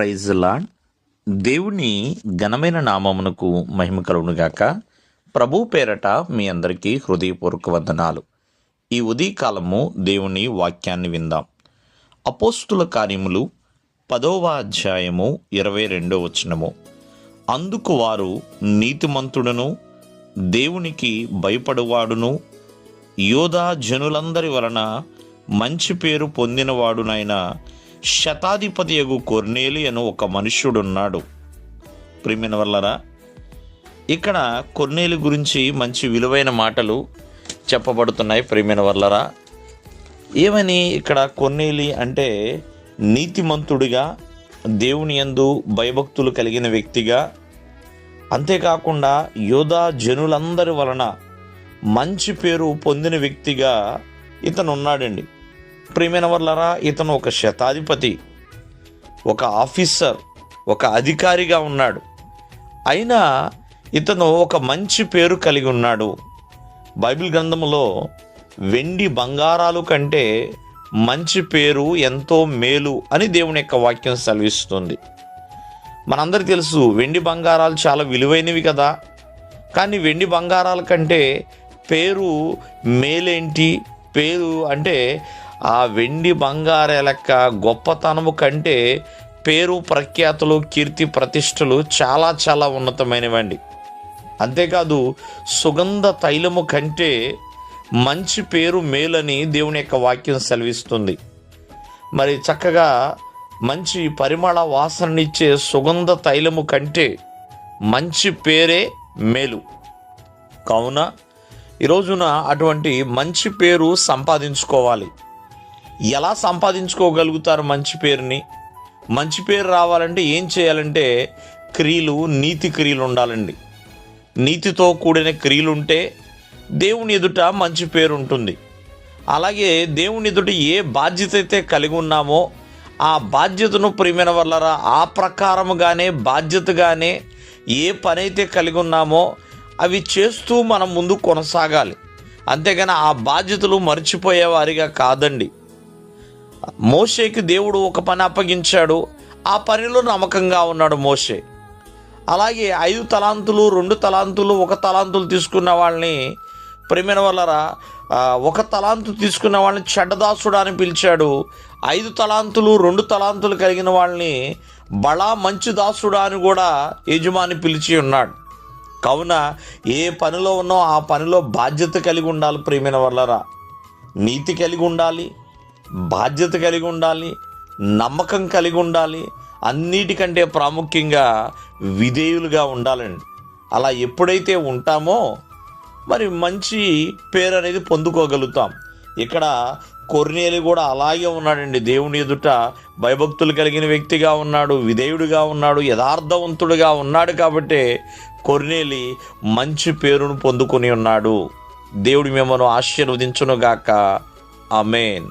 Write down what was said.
Praise lord దేవుని ఘనమైన నామమునకు మహిమ కలుగునుగాక ప్రభు పేరట మీ అందరికీ హృదయపూర్వక వందనాలు. ఈ ఉదయకాలము దేవుని వాక్యాన్ని విందాం. అపోస్తుల కార్యములు పదవ అధ్యాయము ఇరవై రెండో వచనము. అందుకు వారు నీతిమంతుడును దేవునికి భయపడువాడును యోధా జనులందరి వలన మంచి పేరు పొందినవాడునైనా శతాధిపతియగు కొర్నేలి అని ఒక మనుష్యుడున్నాడు. ప్రిమిన వల్లరా ఇక్కడ కొర్నేలి గురించి మంచి విలువైన మాటలు చెప్పబడుతున్నాయి ప్రిమిన వల్లరా. ఏమని ఇక్కడ కొన్నేలి అంటే నీతిమంతుడిగా దేవుని యందు భయభక్తులు కలిగిన వ్యక్తిగా అంతేకాకుండా యోధా జనులందరి వలన మంచి పేరు పొందిన వ్యక్తిగా ఇతను ఉన్నాడండి ప్రేమైన వాళ్ళరా ఇతను ఒక శతాధిపతి ఒక ఆఫీసర్ ఒక అధికారిగా ఉన్నాడు. అయినా ఇతను ఒక మంచి పేరు కలిగి ఉన్నాడు. బైబిల్ గ్రంథంలో వెండి బంగారాలు కంటే మంచి పేరు ఎంతో మేలు అని దేవుని యొక్క వాక్యం సెలవిస్తుంది. మనందరికీ తెలుసు వెండి బంగారాలు చాలా విలువైనవి కదా. కానీ వెండి బంగారాల కంటే పేరు మేలేంటి? పేరు అంటే ఆ వెండి బంగార లెక్క గొప్పతనము కంటే పేరు ప్రఖ్యాతులు కీర్తి ప్రతిష్టలు చాలా చాలా ఉన్నతమైనవండి. అంతేకాదు సుగంధ తైలము కంటే మంచి పేరు మేలని దేవుని యొక్క వాక్యం సెలవిస్తుంది. మరి చక్కగా మంచి పరిమళ వాసననిచ్చే సుగంధ తైలము కంటే మంచి పేరే మేలు. కావున ఈ రోజున అటువంటి మంచి పేరు సంపాదించుకోవాలి. ఎలా సంపాదించుకోగలుగుతారు మంచి పేరుని? మంచి పేరు రావాలంటే ఏం చేయాలంటే క్రియలు నీతి క్రియలు ఉండాలండి. నీతితో కూడిన క్రియలు ఉంటే దేవుని ఎదుట మంచి పేరు ఉంటుంది. అలాగే దేవుని ఎదుట ఏ బాధ్యత అయితే కలిగి ఉన్నామో ఆ బాధ్యతను ప్రియమైన వల్లరా ఆ ప్రకారముగానే బాధ్యతగానే ఏ పని అయితే కలిగి ఉన్నామో అవి చేస్తూ మనం ముందు కొనసాగాలి. అంతేగాని ఆ బాధ్యతలు మర్చిపోయేవారిగా కాదండి. మోషేకి దేవుడు ఒక పని అప్పగించాడు. ఆ పనిలో నమ్మకంగా ఉన్నాడు మోషే. అలాగే ఐదు తలాంతులు రెండు తలాంతులు ఒక తలాంతులు తీసుకున్న వాళ్ళని ప్రేమైన వల్లరా ఒక తలాంతు తీసుకున్న వాళ్ళని చెడ్డదాసుడు అని పిలిచాడు. ఐదు తలాంతులు రెండు తలాంతులు కలిగిన వాళ్ళని బళా మంచి దాసుడా అని కూడా యజమాని పిలిచి ఉన్నాడు. కావున ఏ పనిలో ఉన్నో ఆ పనిలో బాధ్యత కలిగి ఉండాలి ప్రేమిన వల్లరా నీతి కలిగి ఉండాలి బాధ్యత కలిగి ఉండాలి నమ్మకం కలిగి ఉండాలి అన్నిటికంటే ప్రాముఖ్యంగా విధేయులుగా ఉండాలండి. అలా ఎప్పుడైతే ఉంటామో మరి మంచి పేరు అనేది పొందుకోగలుగుతాం. ఇక్కడ కొర్నేలి కూడా అలాగే ఉన్నాడండి. దేవుని ఎదుట భయభక్తులు కలిగిన వ్యక్తిగా ఉన్నాడు విధేయుడిగా ఉన్నాడు యథార్థవంతుడిగా ఉన్నాడు కాబట్టి కొర్నేలి మంచి పేరును పొందుకొని ఉన్నాడు. దేవుడి మిమ్మల్ని ఆశీర్వదించునుగాక. ఆమెన్.